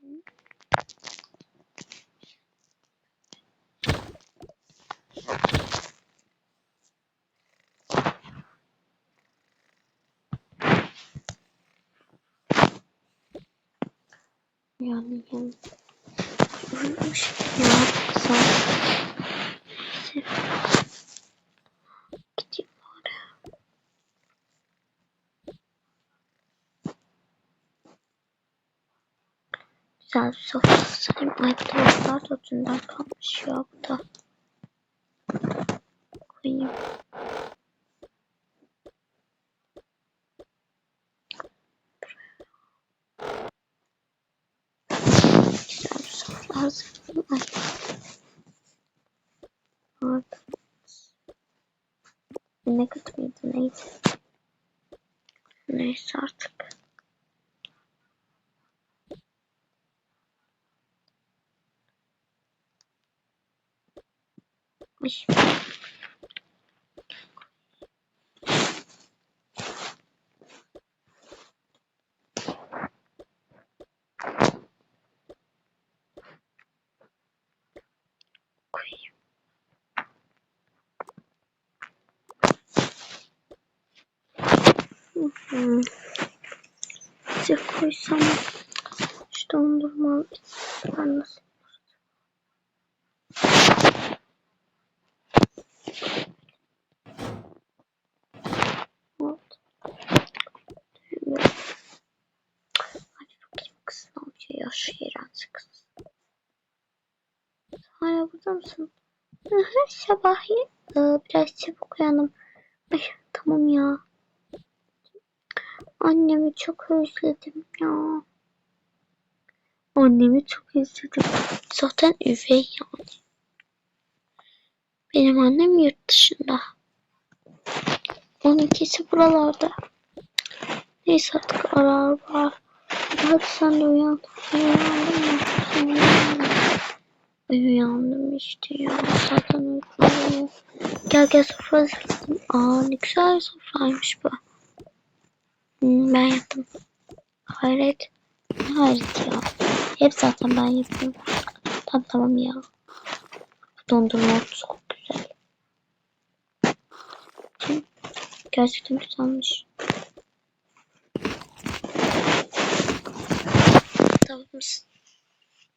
hı. Yani yani uyumuş ya kızım. Neyse. Gideyim oraya. Güzel bir sofra sayayım. Ay bu tavuklar da dünden kalmış ya da. Koyayım. Güzel bir sofra hazırlayayım. Ay. Ne kötü müydü neydi? Neyse artık. Ay. Koyayım. Hı hı. Size koysam şu dondurma ben nasıl oldu? Böyle. Hadi bakayım kız ne iğrenç kız. Hala burada mısın? Hı hı, sabah e, biraz çabuk uyandım. Ay tamam ya. Annemi çok özledim ya. Annemi çok özledim. Zaten üvey yani. Benim annem yurt dışında. Onunkisi buralarda. Neyse artık arar var. Hadi sen de uyan. Ay uyandım işte ya. Zaten uykum Gel gel sofra hazırladım. Aa ne güzel sofraymış bu. Hmm, ben yaptım. Hayret. Ne hayret ya. Hep zaten ben yapıyorum. Tamam tamam ya. Dondurma çok güzel. Gerçekten güzelmiş. Mısın?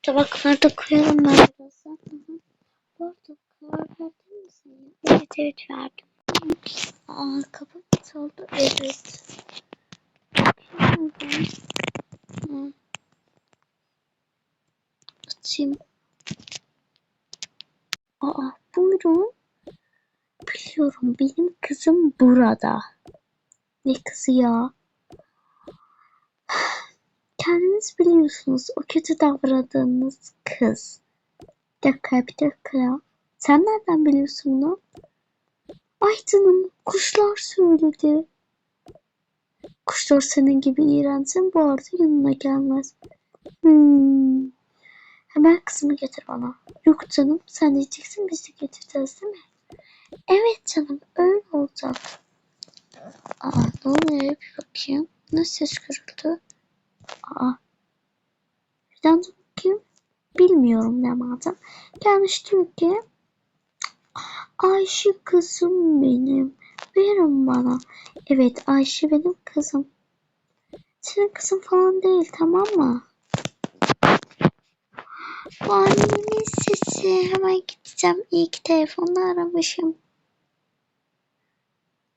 Tabakları da koyalım ben hı. Bu arada karar verdin mi sen? Evet evet verdim. Aa kapı çaldı? Evet. Hı. Açayım. Aa buyurun. Biliyorum benim kızım burada. Ne kızı ya? Kendiniz biliyorsunuz o kötü davrandığınız kız. Bir dakika. Sen nereden biliyorsun bunu? Ay canım kuşlar söyledi. Kuşlar senin gibi iğrençse bu arada yanına gelmez. Hmm. Hemen kızımı getir bana. Yok canım sen diyeceksin biz de getireceğiz değil mi? Evet canım öyle olacak. Aa ne oluyor bir bakayım. Ne ses kırıldı? Aa. Dur bakayım. Bilmiyorum ne madem. Gelmiş ki Ayşe kızım benim. Verin bana. Evet Ayşe benim kızım. Senin kızın falan değil tamam mı? Bu annemin sesi. Hemen gideceğim. İyi ki telefonla aramışım.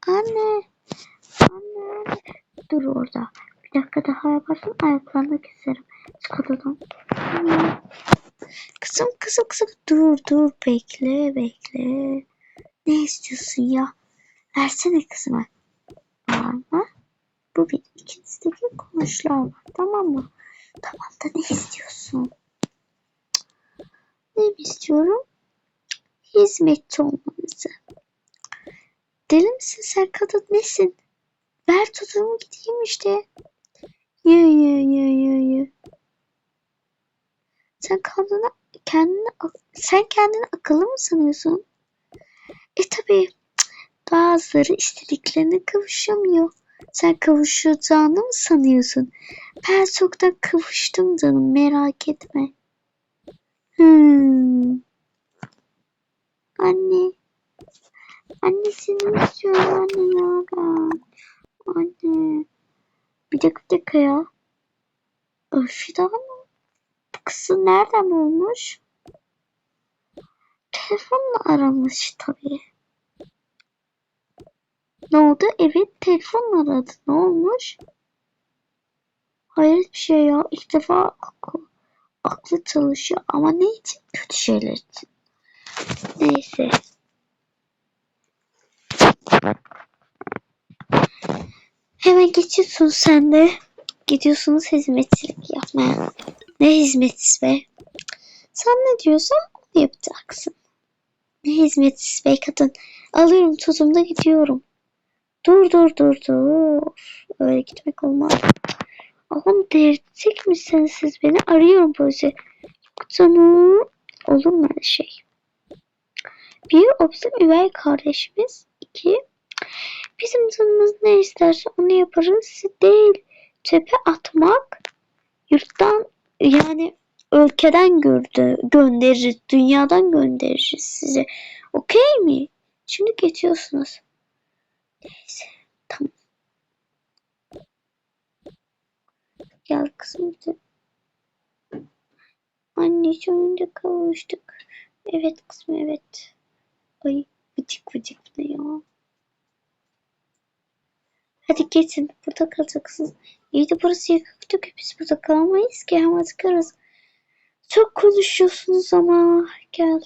Anne. anne. Dur orada. Bir dakika daha yaparsın ayaklarını keserim. Çık odadan. Anne. Kızım kızım kızım. Dur dur bekle bekle. Ne istiyorsun ya? Versene kızıma. Bağırma. Bu bir ikinizdeki konuşlar var. Tamam mı? Tamam da ne istiyorsun? Ne istiyorum? Hizmetçi olmanızı. Deli misin sen kadın nesin? Ver tutumu gideyim işte. Ye ye ye ye ye. Sen kendini, kendini, sen kendini akıllı mı sanıyorsun? E tabi bazıları istediklerine kavuşamıyor. Sen kavuşacağını mı sanıyorsun? Ben çoktan kavuştum canım merak etme. Hmm. Anne. Anne seni istiyorum anne ya. Anne. Bir dakika ya. Öfida mı? Bu kızı nereden bulmuş? Telefonla aramış tabii. Ne oldu? Evet telefonla aradı. Ne olmuş? Hayır bir şey ya. İlk defa aklı, aklı çalışıyor. Ama ne için? Kötü şeyler için. Neyse. Hemen geçiyorsun sen de. Gidiyorsunuz hizmetçilik yapmaya. Ne hizmetçisi be? Sen ne diyorsan onu yapacaksın. Ne hizmetçisi be kadın? Alıyorum tuzumda gidiyorum. Dur dur dur dur. Öyle gitmek olmaz. Oğlum delirtecek misiniz siz beni? Arıyorum polisi. Canım. Olur mu öyle şey? Bir, o bizim üvey kardeşimiz. İki, bizim canımız ne isterse onu yaparız. Değil. Çöpe atmak yurttan yani ülkeden gördü, göndeririz. Dünyadan göndeririz size. Okey mi? Şimdi geçiyorsunuz. Neyse. Tamam. Gel kızım. Anne sonunda kavuştuk. Evet kızım evet. Ay vıcık vıcık ne ya. Hadi geçin. Burada kalacaksınız. İyi de burası yakıktık. Biz burada kalamayız ki. Hemen çıkarız. Çok konuşuyorsunuz ama. Gel.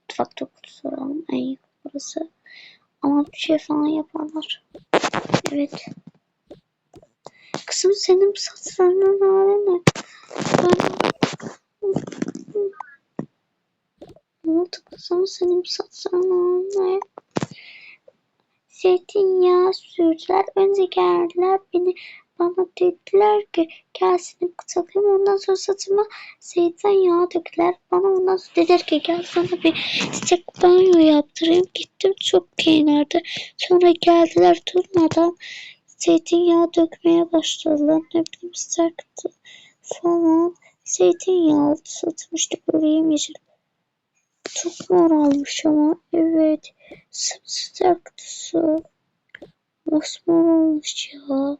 Mutfakta soralım. Ay burası. Ama bir şey falan yaparlar. Evet. Kızım senin bu saçlarının hali ne? Ben... Ne oldu kızım senin bu saçlarının hali ne? Zeytinyağı sürdüler. Önce geldiler beni bana dediler ki gel seni takayım. Ondan sonra saçıma zeytinyağı döktüler. Bana ondan sonra dediler ki gel sana bir çiçek banyo yaptırayım. Gittim çok kenarda. Sonra geldiler durmadan zeytinyağı dökmeye başladılar. Ne bileyim sertti falan. Zeytinyağı satmıştık böyle yemyeşil. Çok moralmış ama evet. Sıcaktı su. Mosmor olmuş ya.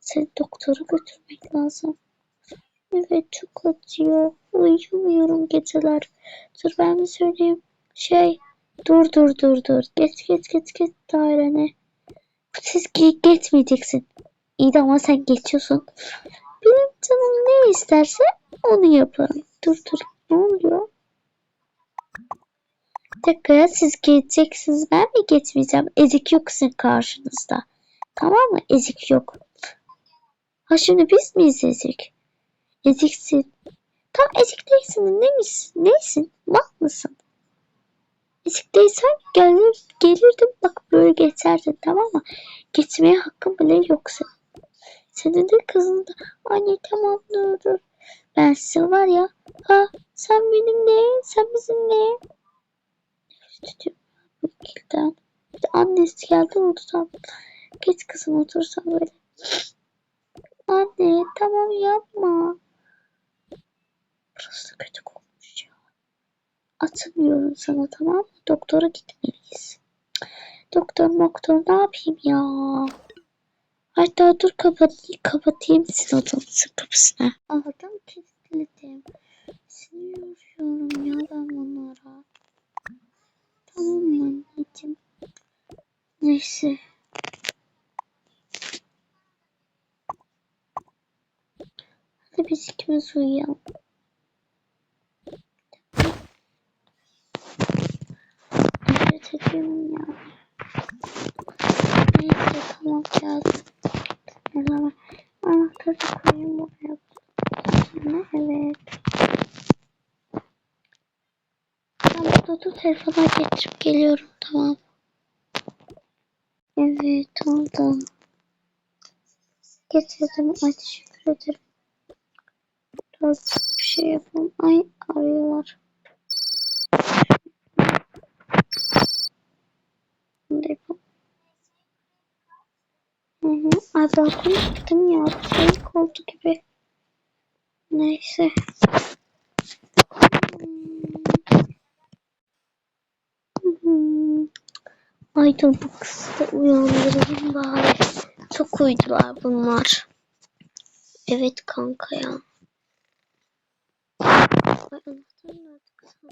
Seni doktora götürmek lazım. Evet çok acıyor. Uyuyamıyorum geceler. Dur ben mi söyleyeyim? Şey dur dur dur dur. Geç geç geç geç dairene. Siz ge- geçmeyeceksin. İyi de ama sen geçiyorsun. Benim canım ne isterse onu yaparım. Dur dur. Ne oluyor? Dakika siz geçeceksiniz ben mi geçmeyeceğim? Ezik yok sizin karşınızda. Tamam mı? Ezik yok. Ha şimdi biz miyiz ezik? Eziksin. Tam ezik değilsin. Ne misin? Neysin? Bak mısın? Ezik değilsen gelir, gelirdim bak böyle geçerdin tamam mı? Geçmeye hakkın bile yok senin. Senin de kızın da anne tamam dur dur. Ben sizin var ya ha sen benim ne? Sen bizim ne? Tutuyor bu kilden. Bir de annesi geldi tam. Geç kızım otursan böyle. Anne tamam yapma. Burası kötü kokmuş ya. Atmıyorum sana tamam mı? Doktora gitmeliyiz. Doktor doktor ne yapayım ya? Hatta dur kapatayım, kapatayım sizin odanızın kapısına. Aldım kilitledim. Sinir yoruyorum ya ben bunlara. Anneciğim? Neyse. Hadi biz ikimiz uyuyalım. Nefret ediyorum ya. Neyse tamam geldim. Anahtarı koyayım buraya. Evet. Ben burada dur telefona getirip geliyorum tamam. Evet oldu. Getirdim. Ay teşekkür ederim. Biraz bir şey yapalım. Ay arıyorlar. Bunu yapalım. Hı hı. Ay balkona gittim ya. Şey oldu gibi. Neyse. Hmm. Ay dur bu kızı da uyandırayım bari. Çok uydular bunlar. Evet kanka ya. Ay anahtar nerede kızım?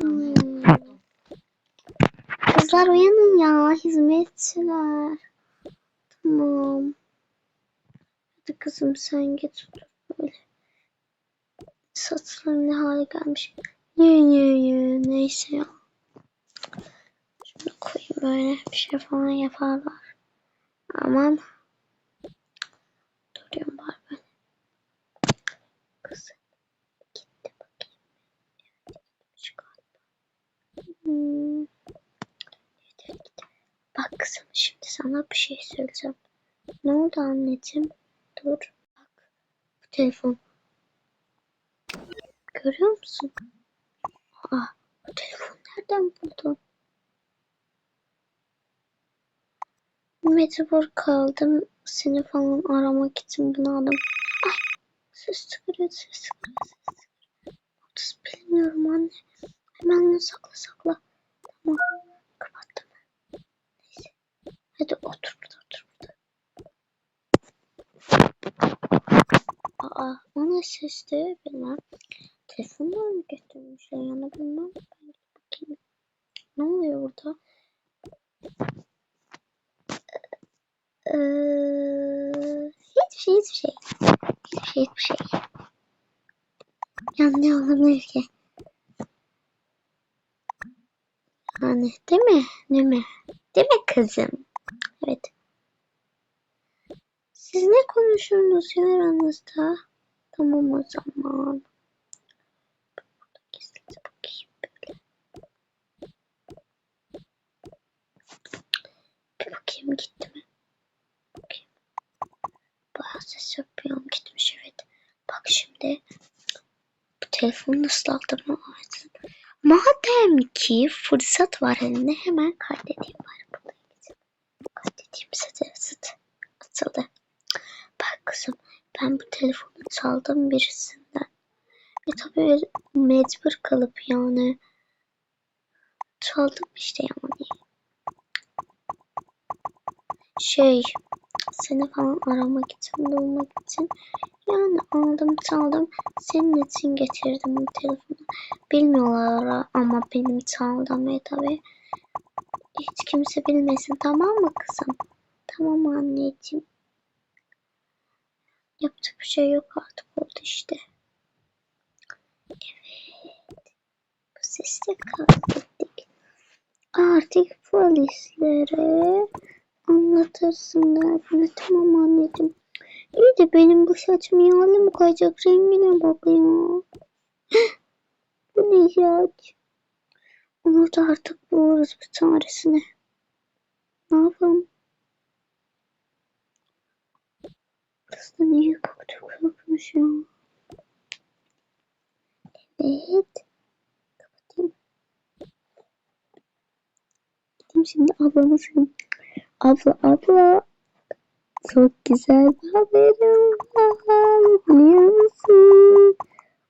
Hmm. Kızlar uyanın ya hizmetçiler. Tamam. Hadi kızım sen git Saçlarım ne hale gelmiş. Ye ye ye neyse ya. Şunu koyayım böyle bir şey falan yaparlar. Aman. Duruyorum bari ben. Kızım. Gitti bakayım. Evet. Hmm. Bak kızım şimdi sana bir şey söyleyeceğim. Ne oldu anneciğim? Dur. Bak. Bu telefon. Görüyor musun? Aa, bu telefon nereden buldun? Mecbur kaldım. Seni falan aramak için bunu aldım. Ay ses çıkarıyor ses çıkarıyor ses çıkarıyor. Otuz bilmiyorum anne. Hemen sakla sakla. Tamam kapattım. Neyse. Hadi otur burada otur burada. Aa o ne sesti bilmem. Telefonla mı götürmüşler yani bilmem. Ben bakayım. Ne oluyor burada? Ee, hiçbir şey hiçbir şey. Hiçbir şey hiçbir şey. Ya ne olabilir ki? Yani değil mi? Değil mi? Değil mi kızım? Evet. Siz ne konuşuyorsunuz ya aranızda? Tamam o zaman. Burada gizlice bakayım böyle. Bakayım gitti mi? Bakayım. Bayağı ses yapıyorum gitmiş evet. Bak şimdi bu telefonu nasıl aldım artık. Madem ki fırsat var elimde hemen kaydedeyim bari burada gideceğim. Kaydedeyim size zıt atıldı. Bak kızım ben bu telefonu çaldım birisinden. E tabi mecbur kalıp yani çaldım işte yani. Şey seni falan aramak için bulmak için yani aldım çaldım senin için getirdim bu telefonu. Bilmiyorlar ama benim çaldığımı tabi. Hiç kimse bilmesin tamam mı kızım? Tamam anneciğim. Yapacak bir şey yok artık oldu işte. Evet. Bu sesle kaybettik. Artık polislere anlatırsın derdini. Tamam anneciğim. İyi de benim bu saçım yağlı mı kayacak rengine bak ya. bu ne saç? Onu da artık buluruz bir çaresini. Ne yapalım? Kız da niye koktu kokmuş ya? Evet. Kapatayım. Gideyim şimdi ablamı söyleyeyim. Abla abla. Çok güzel bir haberim var. Biliyor musun?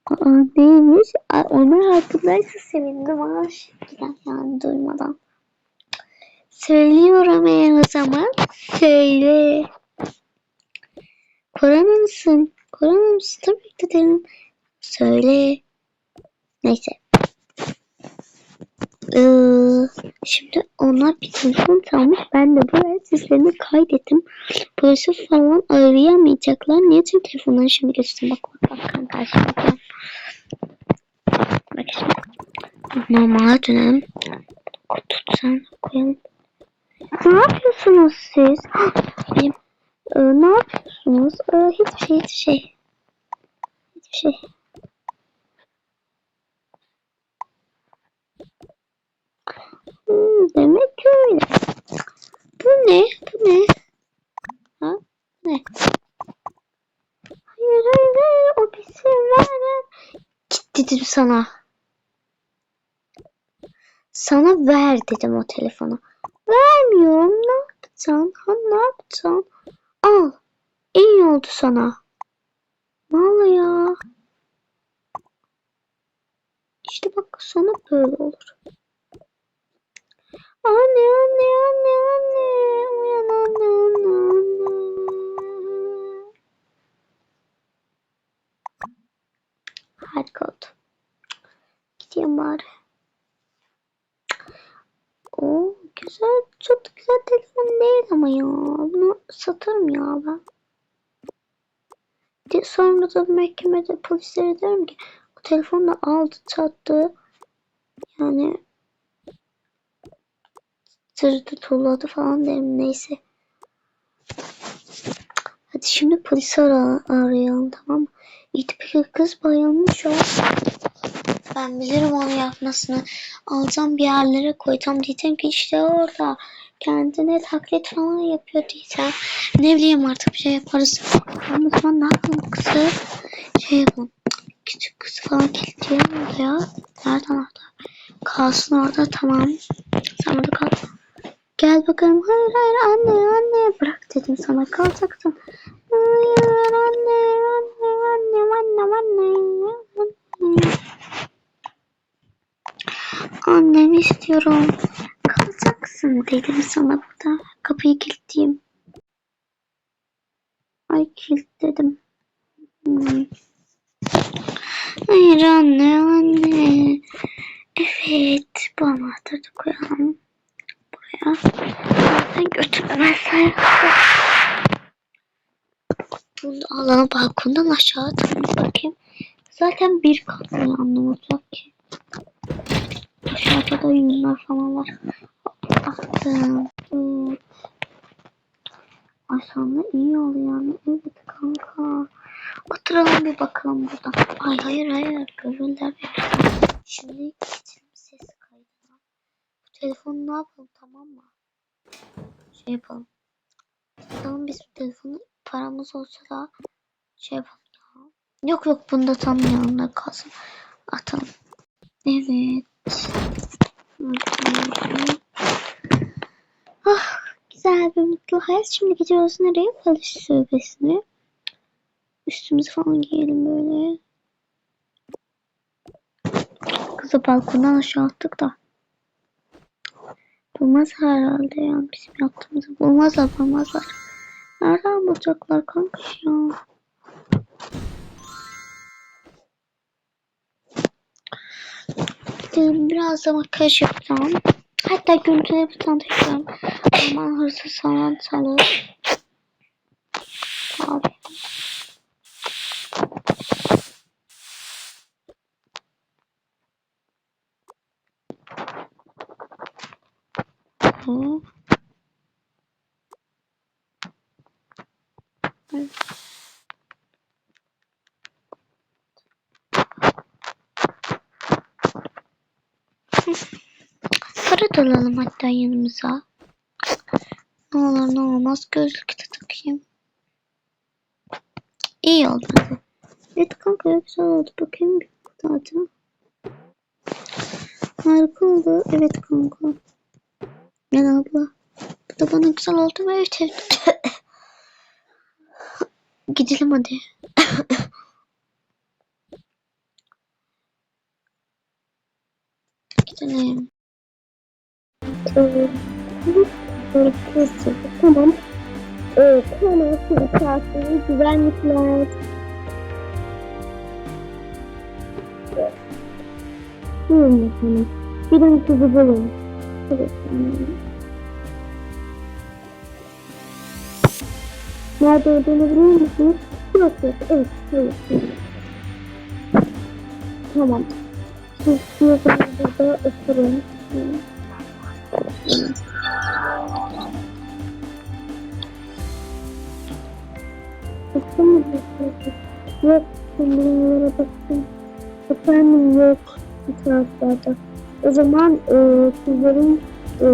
Aa neymiş? Aa, onlar hakkındaysa sevindim ha şimdiden yani duymadan. Söylüyorum eğer o zaman. Söyle. Korona mısın? Korona mısın? Tabii ki derim. Söyle. Neyse. Ee, şimdi onlar bir telefon çalmış. Ben de buraya seslerini kaydettim. Polisi falan arayamayacaklar. Niye çünkü telefonları şimdi göstereyim. Bak bak bak. Karşıma bakıyorum. Bak şimdi. Normale dönelim. Tutsan koyalım. Ne yapıyorsunuz siz? Benim, e, ne yapıyorsunuz? E, hiçbir şey, hiçbir şey. Hiçbir şey. Hmm, demek öyle. Bu ne? Bu ne? Ha? Ne? Hayır hayır hayır o bizim ver ver. Git dedim sana. Sana ver dedim o telefonu. Vermiyorum. Ne yapacaksın? Ha, ne yapacaksın? Al. İyi oldu sana. Vallahi ya. İşte bak sonu böyle olur. Anne anne anne anne. Uyan anne anne anne. Harika oldu. Gideyim bari. O güzel, çok da güzel telefon değil ama ya. Bunu satarım ya ben. De, sonra da mahkemede polislere derim ki o telefonu da aldı çattı. Yani tırdı tulladı falan derim neyse. Hadi şimdi polisi ara arayalım tamam mı? Peki kız bayılmış o. Ben bilirim onu yapmasını. Alacağım bir yerlere koyacağım. Diyeceğim ki işte orada. Kendine taklit falan yapıyor diyeceğim. Ne bileyim artık bir şey yaparız. Ama zaman ne yapalım kızı? Şey yapalım. Küçük kızı falan kilitleyelim oraya. Nereden orada? Kalsın orada tamam. Sen orada kal. Gel bakalım. Hayır hayır anne anne. Bırak dedim sana kalacaksın. Hayır anne anne anne anne anne. anne. Annem istiyorum. Kalacaksın dedim sana burada. Kapıyı kilitleyeyim. Ay kilitledim. Hmm. Hayır anne anne. Evet bu anahtarı da koyalım. Buraya. Zaten götüremezler. Bunu da alalım balkondan aşağı atalım bakayım. Zaten bir katlı olacak ki. Aşağıda da yünler falan var. Evet. Ay sonra iyi oluyor yani. Evet kanka. Oturalım bir bakalım burada. Ay hayır hayır. Görürler beni. Şimdi geçelim ses kaydına. Bu telefonu ne yapalım tamam mı? Şey yapalım. Tutalım biz bu telefonu. Paramız olsa da şey yapalım ya. Yok yok bunda tam yanına kalsın. Atalım. Evet. Ah, güzel bir mutlu hayat. Şimdi gidiyoruz nereye? Polis şubesine. Üstümüzü falan giyelim böyle. Kızı balkondan aşağı attık da. Bulmaz herhalde ya. Bizim yaptığımızı bulmazlar bulmazlar. Nereden bulacaklar kanka ya? Gidelim biraz da makyaj yapacağım. Hatta görüntüleri bir tanıtacağım. Aman hırsız falan çalır. Abi. Hı. Evet. Da alalım hatta yanımıza. Ne olur ne olmaz gözlük de takayım. İyi oldu. Evet kanka güzel oldu. Bakayım bir zaten. Harika oldu. Evet kanka. Gel abla. Bu da bana güzel oldu ve evet. Gidelim hadi. Gidelim. Tamam. Evet, hemen şimdi çarşıyı güvenlikler. Buyurun efendim. Birinci kızı bulun. Evet. efendim. Nerede olduğunu biliyor musunuz? Yok yok. Evet. Evet. evet. Tamam. Siz diyorsanız burada oturun. Baktın mı? Yok. Bunlara baktım. Efendim yok. Bu taraflarda. O zaman e, sizlerin e,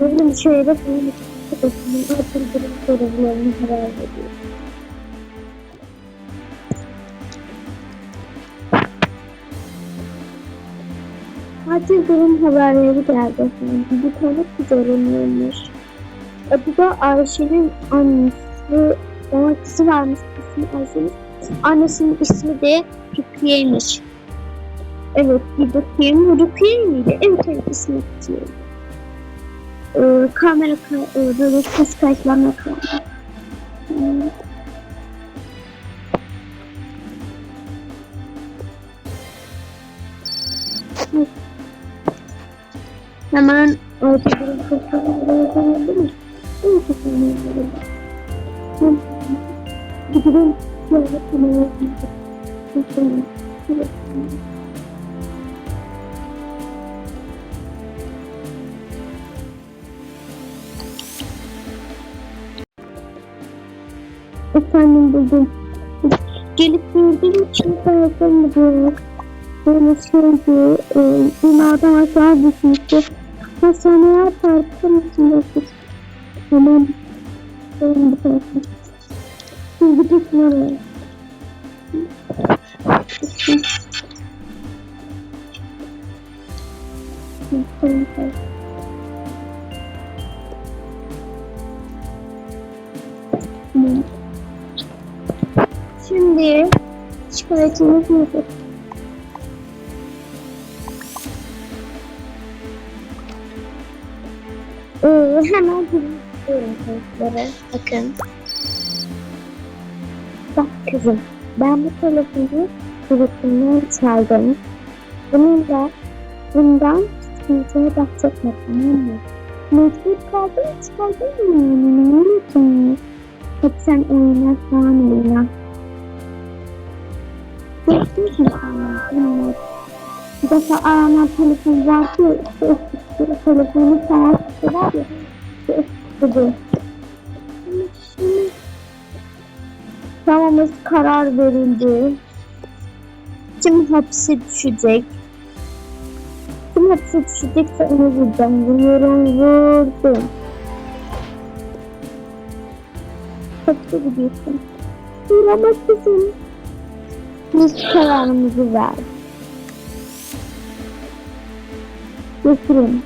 ne bileyim şeyde bulunmuş. Atıl durum sorunlarını haber veriyor. Acil durum haberleri geldi. Bir tane kız aranıyormuş. Adı da Ayşe'nin annesi. Ona kızı varmış ismi Ayşe'nin. Annesinin ismi de Rukiye'ymiş. Evet bir bakayım. Rukiye miydi? Evet evet ismi Rukiye. Ee, kamera e, böyle ses kayıtlarına kaldı. Hmm. Hemen acil durum kayıtlarına değil mi? Gidelim. Efendim buldum. Gelip gördüğüm için sayesinde bu böyle şeydi, e, binadan aşağı düşmüştü. Hastaneye çarptırmışsın yoksa. Tamam. Benim bu tarafa. Siz gidiyorsun oraya. Şimdi şikayetiniz nedir? Ee, hemen gidiyorum kayıtlara. Bakın. Kızım, ben bu telefonu telefonundan çaldım. Bununla bundan sıkıntıya bahsetme tamam mı? Mecbur kaldın çaldın mı ne olacak? Hadi sen oyna falan oyna. Gördünüz mü sen? Bir defa aranan telefon vardı ya, işte eski telefonu falan var ya, işte Tamamız karar verildi. Kim hapse düşecek? Kim hapse düşecekse onu vuracağım. Vuruyorum, vurdum. Hapse gidiyorsun. Vurama kızım. Biz kararımızı ver. Götürün.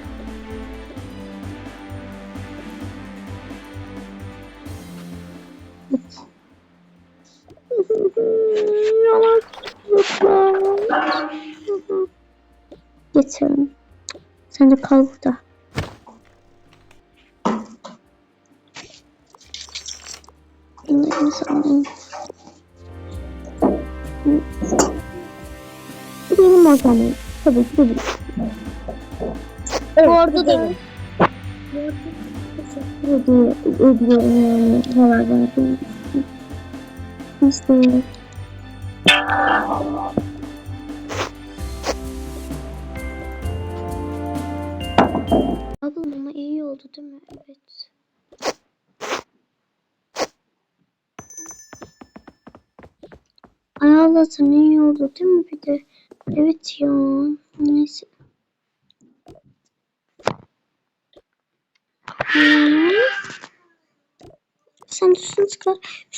Getirin. Sen de kal burada. Bunları imzalayayım. Gidelim o zaman. Tabii ki gidelim. Evet, Orada da- Teşekkür ediyorum. Ediyorum yani. İçin. İşte. Oldu değil mi? Evet. Ay Allah'ım iyi oldu değil mi bir de? Evet ya. Neyse. Sen şunu çıkar. Bir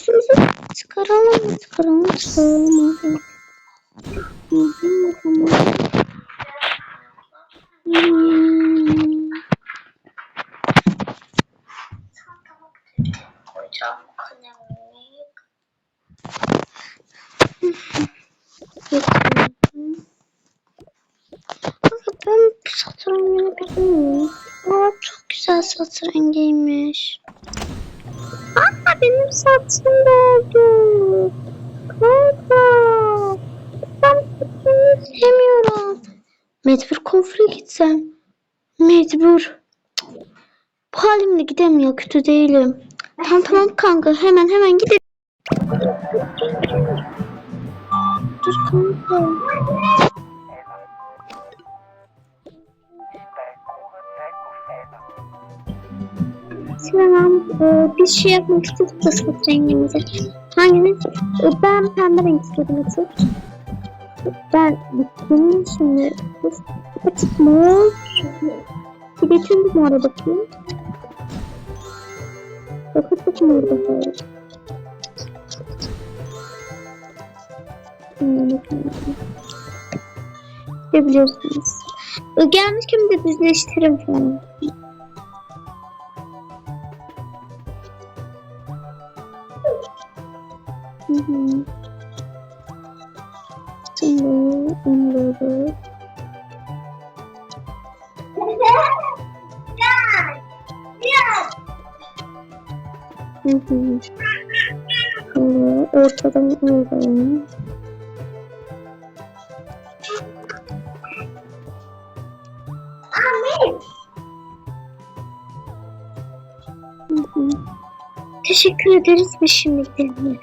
çıkaralım. Çıkaralım. Çıkaralım. Tamam. Hmm. Gitsem. Mecbur. Bu halimle gidemiyor. Kötü değilim. Tamam tamam kanka. Hemen hemen gidelim. Dur kanka. Tamam. Ee, biz şey yapmak istedik de saç rengimizi. Hanginiz? Ee, ben pembe renk istedim açık. Ben bittim şimdi. De tüm bir mora bakayım. Bakıp bakayım bakayım. Ne biliyorsunuz? Gelmişken bir de düzleştirin falan. Hı hı. Şimdi onları ortadan alalım. Teşekkür ederiz ve şimdi gidelim.